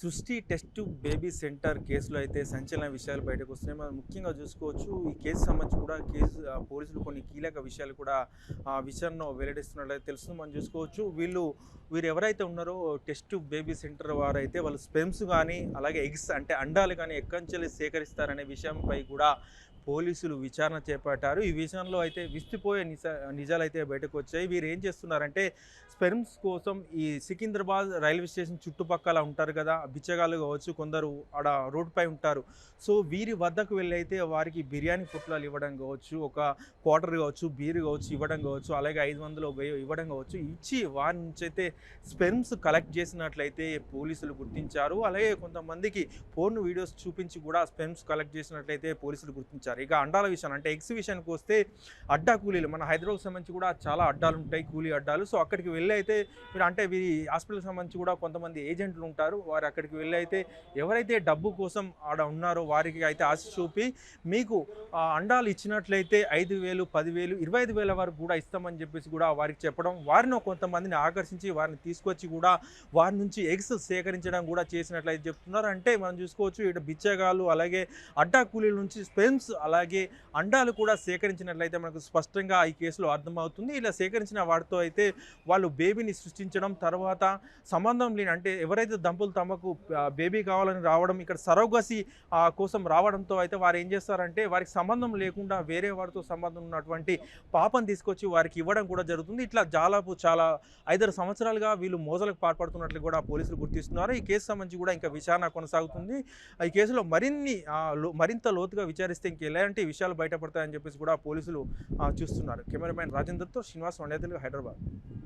సృష్టి test baby centre కేసులో అయితే సంచలన విషయాలు బయటకు వస్తున్నాయి. మనం ముఖ్యంగా చూసుకోవచ్చు ఈ కేసు సంబంధించి కూడా కేసు పోలీసులు కొన్ని కీలక విషయాలు కూడా ఆ విషయాన్ని వెల్లడిస్తున్నట్లయితే తెలుస్తుంది. మనం చూసుకోవచ్చు వీళ్ళు వీరు ఎవరైతే ఉన్నారో టెస్ట్ బేబీ సెంటర్ వారైతే వాళ్ళు స్పెమ్స్ కానీ అలాగే ఎగ్స్ అంటే అండాలు కానీ ఎక్కంచెల్లి సేకరిస్తారనే విషయంపై కూడా పోలీసులు విచారణ చేపట్టారు. ఈ విషయంలో అయితే విస్తుపోయే నిజ నిజాలు అయితే బయటకు వచ్చాయి. వీరు ఏం చేస్తున్నారంటే స్పెర్మ్స్ కోసం ఈ సికింద్రాబాద్ రైల్వే స్టేషన్ చుట్టుపక్కల ఉంటారు కదా బిచ్చగాళ్ళు కావచ్చు కొందరు ఆడ రోడ్డుపై ఉంటారు. సో వీరి వద్దకు వెళ్ళైతే వారికి బిర్యానీ పుట్లాలు ఇవ్వడం కావచ్చు ఒక క్వార్టర్ కావచ్చు బీర్ కావచ్చు ఇవ్వడం కావచ్చు అలాగే ఐదు వందలు ఇవ్వడం కావచ్చు ఇచ్చి వారి నుంచి అయితే స్పెమ్స్ కలెక్ట్ చేసినట్లయితే పోలీసులు గుర్తించారు. అలాగే కొంతమందికి ఫోన్ వీడియోస్ చూపించి కూడా స్పెమ్స్ కలెక్ట్ చేసినట్లయితే పోలీసులు గుర్తించారు. ఇక అండాల విషయం అంటే ఎగ్జిబిషన్కి వస్తే అడ్డా కూలీలు మన హైదరాబాద్ సంబంధించి కూడా చాలా అడ్డాలు ఉంటాయి కూలీ అడ్డాలు. సో అక్కడికి వెళ్ళి అయితే మీరు అంటే వీరి హాస్పిటల్ సంబంధించి కూడా కొంతమంది ఏజెంట్లు ఉంటారు వారు అక్కడికి వెళ్ళి అయితే ఎవరైతే డబ్బు కోసం ఆడ ఉన్నారో వారికి అయితే ఆశ చూపి మీకు ఆ అండాలు ఇచ్చినట్లయితే ఐదు వేలు పదివేలు ఇరవై ఐదు వేల వరకు కూడా ఇస్తామని చెప్పేసి కూడా వారికి చెప్పడం వారిని కొంతమందిని ఆకర్షించి వారిని తీసుకొచ్చి కూడా వారి నుంచి ఎగ్స్ సేకరించడం కూడా చేసినట్లయితే చెప్తున్నారు. అంటే మనం చూసుకోవచ్చు ఇక్కడ బిచ్చగాళ్ళు అలాగే అడ్డా కూలీల నుంచి స్పెమ్స్ అలాగే అండాలు కూడా సేకరించినట్లయితే మనకు స్పష్టంగా ఈ కేసులో అర్థమవుతుంది. ఇలా సేకరించిన వాటితో అయితే వాళ్ళు బేబీని సృష్టించడం తర్వాత సంబంధం లేని అంటే ఎవరైతే దంపతులు తమకు ఆ, బేబీ కావాలని రావడం ఇక్కడ సరోగసి ఆ, కోసం రావడంతో అయితే వారు ఏం చేస్తారంటే వారికి సంబంధం లేకుండా వేరే వారితో సంబంధం ఉన్నటువంటి పాపను తీసుకొచ్చి వారికి ఇవ్వడం కూడా జరుగుతుంది. ఇట్లా జాలాపు చాలా ఐదారు సంవత్సరాలుగా వీళ్ళు మోజలకు పాల్పడుతున్నట్లు కూడా పోలీసులు గుర్తిస్తున్నారు. ఈ కేసు సంబంధించి కూడా ఇంకా విచారణ కొనసాగుతుంది. ఈ కేసులో మరిన్ని లో- మరింత లోతుగా విచారిస్తే ఇంక ఎలాంటి విషయాలు బయటపడతాయని చెప్పేసి కూడా పోలీసులు చూస్తున్నారు. కెమెరామ్యాన్ రాజేందర్తో శ్రీనివాస్ వండేతలు హైదరాబాద్.